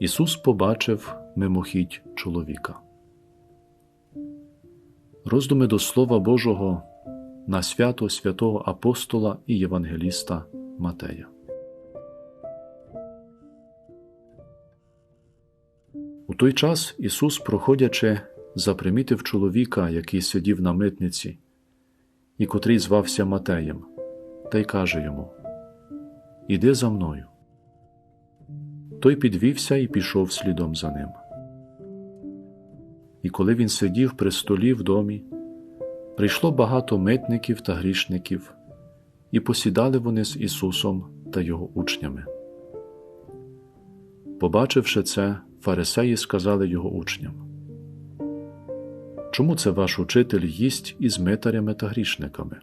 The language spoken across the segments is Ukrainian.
Ісус побачив мимохідь чоловіка. Роздуми до Слова Божого на свято святого апостола і євангеліста Матея. У той час Ісус, проходячи, запримітив чоловіка, який сидів на митниці, і котрий звався Матеєм, та й каже йому: Іди за мною. Той підвівся і пішов слідом за ним. І коли він сидів при столі в домі, прийшло багато митників та грішників, і посідали вони з Ісусом та Його учнями. Побачивши це, фарисеї сказали його учням: Чому це ваш учитель їсть із митарями та грішниками?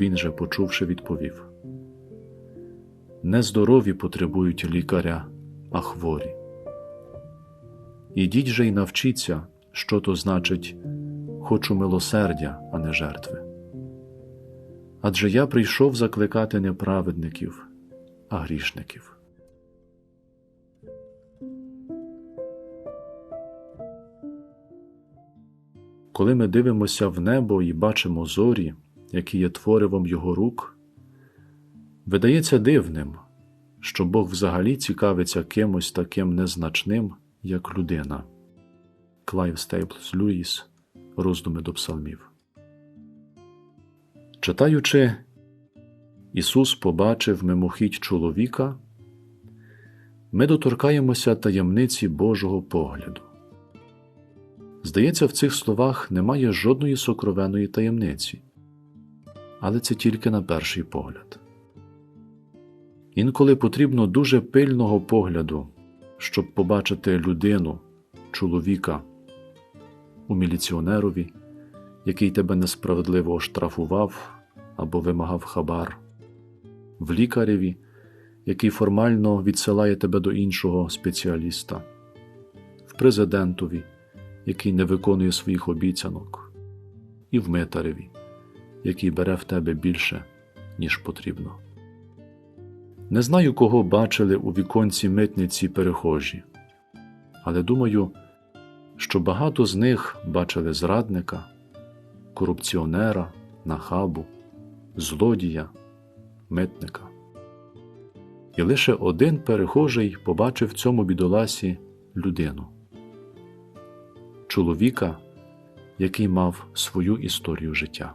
Він же, почувши, відповів: Нездорові потребують лікаря, а хворі. Ідіть же й навчіться, що то значить хочу милосердя, а не жертви. Адже я прийшов закликати не праведників, а грішників. Коли ми дивимося в небо і бачимо зорі, які є творивом Його рук, видається дивним, що Бог взагалі цікавиться кимось таким незначним, як людина. Клайв Стейплс Льюіс Роздуми до Псалмів. Читаючи, Ісус побачив мимохідь чоловіка, ми доторкаємося таємниці Божого погляду. Здається, в цих словах немає жодної сокровеної таємниці, але це тільки на перший погляд. Інколи потрібно дуже пильного погляду, щоб побачити людину, чоловіка у міліціонерові, який тебе несправедливо оштрафував або вимагав хабар, в лікареві, який формально відсилає тебе до іншого спеціаліста, в президентові який не виконує своїх обіцянок, і в митареві, який бере в тебе більше, ніж потрібно. Не знаю, кого бачили у віконці митниці перехожі, але думаю, що багато з них бачили зрадника, корупціонера, нахабу, злодія, митника. І лише один перехожий побачив в цьому бідоласі людину чоловіка, який мав свою історію життя.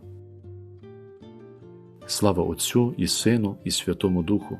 Слава Отцю і Сину, і Святому Духу,